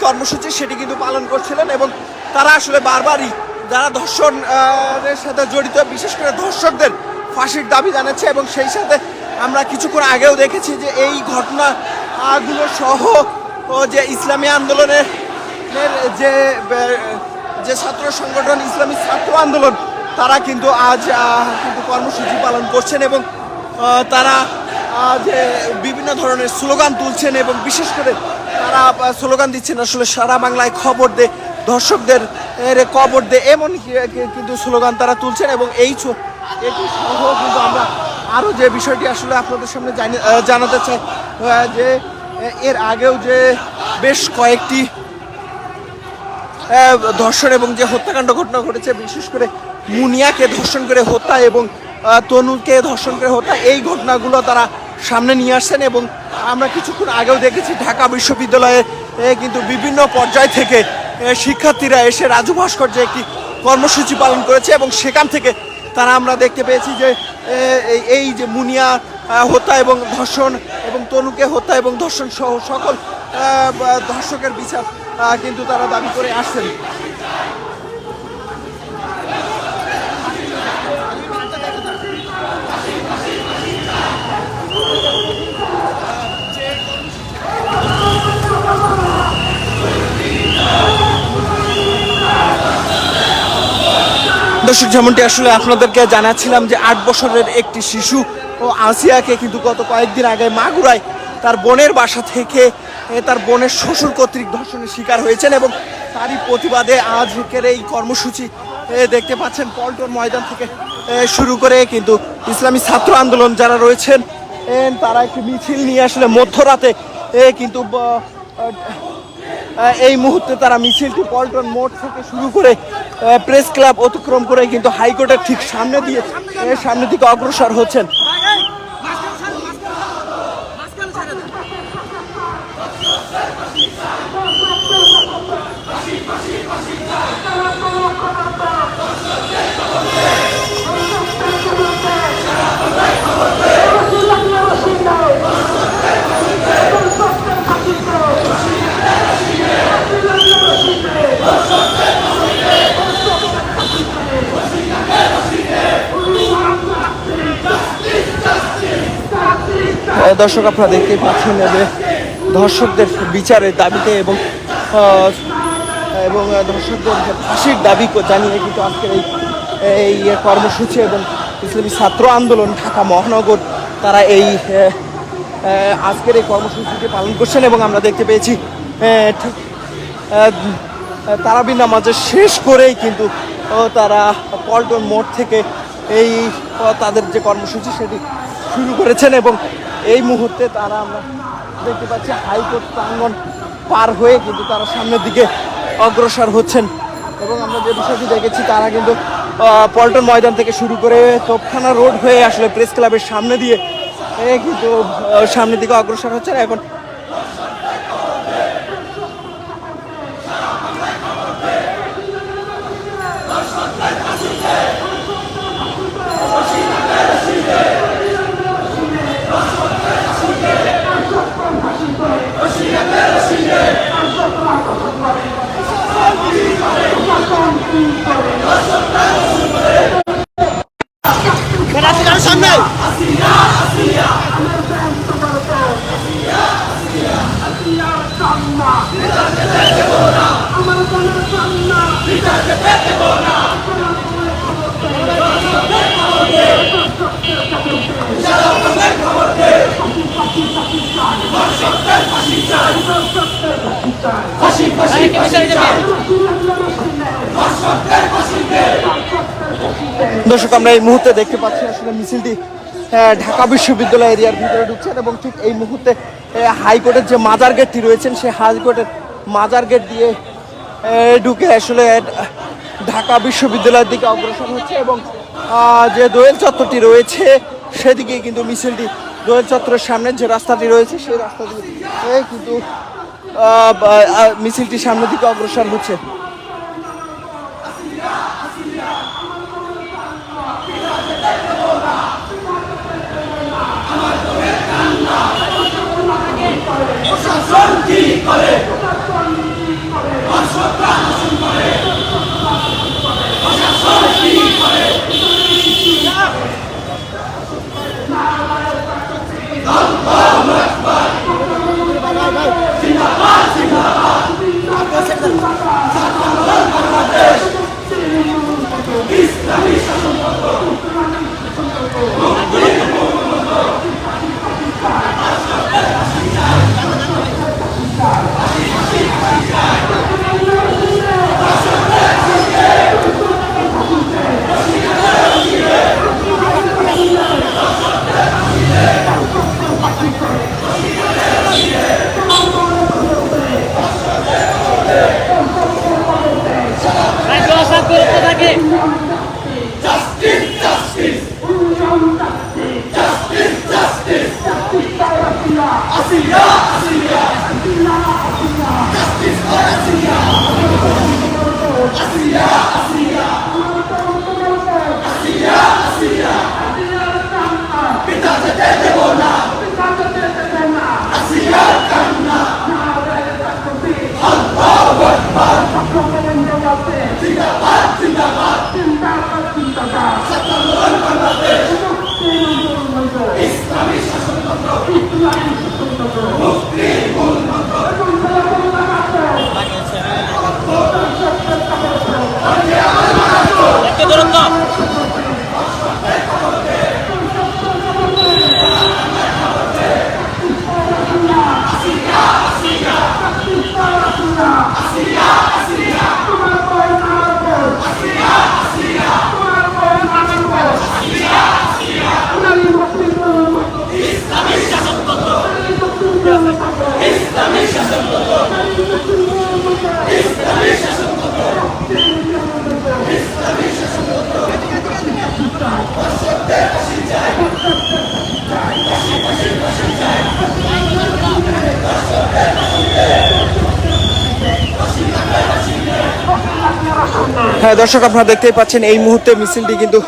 কর্মসূচি সেটি কিন্তু পালন করছিলেন এবং তারা আসলে বারবারই যারা ধর্ষণ আহ, এর সাথে জড়িত বিশেষ করে ধর্ষকদের ফাঁসির দাবি জানাচ্ছে এবং সেই সাথে আমরা কিছুক্ষণ আগেও দেখেছি যে এই ঘটনাগুলো সহ যে ইসলামী আন্দোলনের যে যে ছাত্র সংগঠন ইসলামী ছাত্র আন্দোলন তারা কিন্তু আজ কিন্তু কর্মসূচি পালন করছেন এবং তারা যে বিভিন্ন ধরনের স্লোগান তুলছেন এবং বিশেষ করে তারা স্লোগান দিচ্ছেন আসলে সারা বাংলায় খবর দে, দর্শকদের কবর দে, এমন কিন্তু স্লোগান তারা তুলছেন এবং এই ছ- এটি সহ কিন্তু আমরা আরও যে বিষয়টি আসলে আপনাদের সামনে জানি- জানাতে চাই যে এর আগেও যে বেশ কয়েকটি ধর্ষণ এবং যে হত্যাকাণ্ড ঘটনা ঘটেছে, বিশেষ করে মুনিয়াকে ধর্ষণ করে হত্যা এবং তনুকে ধর্ষণ করে হত্যা, এই ঘটনাগুলো তারা সামনে নিয়ে আসছেন এবং আমরা কিছুক্ষণ আগেও দেখেছি ঢাকা বিশ্ববিদ্যালয়ে কিন্তু বিভিন্ন পর্যায় থেকে শিক্ষার্থীরা এসে রাজু ভাস্কর্যে একটি কর্মসূচি পালন করেছে এবং সেখান থেকে তারা আমরা দেখতে পেয়েছি যে এই- যে মুনিয়া হত্যা এবং ধর্ষণ এবং তনুকে হত্যা এবং ধর্ষণ সহ সকল ধর্ষকের বিচার কিন্তু তারা দাবি করে আসছেন। দর্শক, যেমনটি আসলে আপনাদেরকে জানাচ্ছিলাম যে আট বছরের একটি শিশু ও আসিয়াকে কিন্তু গত কয়েকদিন আগে মাগুরায় তার বোনের বাসা থেকে তার বোনের শ্বশুর কর্তৃক ধর্ষণের শিকার হয়েছেন এবং তারই প্রতিবাদে আজকের এই কর্মসূচি দেখতে পাচ্ছেন পল্টন ময়দান থেকে শুরু করে কিন্তু ইসলামী ছাত্র আন্দোলন যারা রয়েছেন তারা একটি মিছিল নিয়ে আসলে মধ্যরাতে কিন্তু এই মুহূর্তে তারা মিছিলটি পল্টন মোড় থেকে শুরু করে প্রেস ক্লাব অতিক্রম করে কিন্তু হাইকোর্টের ঠিক সামনে দিয়ে সামনে দিকে অগ্রসর হচ্ছেন। দর্শক আপনারা দেখতে পাচ্ছেন যে ধর্ষকদের বিচারের দাবিতে এবং এবং ধর্ষকদের ফাঁসির দাবি জানিয়ে কিন্তু আজকের এই এই কর্মসূচি এবং ইসলামী ছাত্র আন্দোলন ঢাকা মহানগর, তারা এই আজকের এই কর্মসূচিকে পালন করছেন এবং আমরা দেখতে পেয়েছি ঠিক তারাবি নামাজের শেষ করেই কিন্তু তারা পল্টন মোড় থেকে এই তাদের যে কর্মসূচি সেটি শুরু করেছেন এবং এই মুহূর্তে তারা আমরা দেখতে পাচ্ছি হাইকোর্ট প্রাঙ্গন পার হয়ে কিন্তু তারা সামনের দিকে অগ্রসর হচ্ছেন। এবং আমরা যে বিষয়টি দেখেছি, তারা কিন্তু পল্টন ময়দান থেকে শুরু করে তোপখানা রোড হয়ে আসলে প্রেস ক্লাবের সামনে দিয়ে কিন্তু সামনের দিকে অগ্রসর হচ্ছেন। এখন সামনে দর্শক, আমরা এই মুহূর্তে দেখতে পাচ্ছি আসলে মিছিলটি ঢাকা বিশ্ববিদ্যালয় এরিয়ার ভিতরে ঢুকছেন এবং ঠিক এই মুহূর্তে হাইকোর্টের যে মাজার গেটটি রয়েছেন, সেই হাইকোর্টের মাজার গেট দিয়ে ঢুকে আসলে ঢাকা বিশ্ববিদ্যালয়ের দিকে অগ্রসর হচ্ছে এবং যে দোয়েল চত্বরটি রয়েছে সেদিকে কিন্তু মিছিলটি দোয়েল চত্বরের সামনে যে রাস্তাটি রয়েছে, সেই রাস্তাটি কিন্তু মিছিলটি সামনের দিকে অগ্রসর হচ্ছে। Islami শাসনতন্ত্র ইসলামী শাসনতন্ত্র 합니다. হ্যাঁ দর্শক আপনারা দেখতেই পাচ্ছেন এই মুহূর্তে মিছিলটি কিন্তু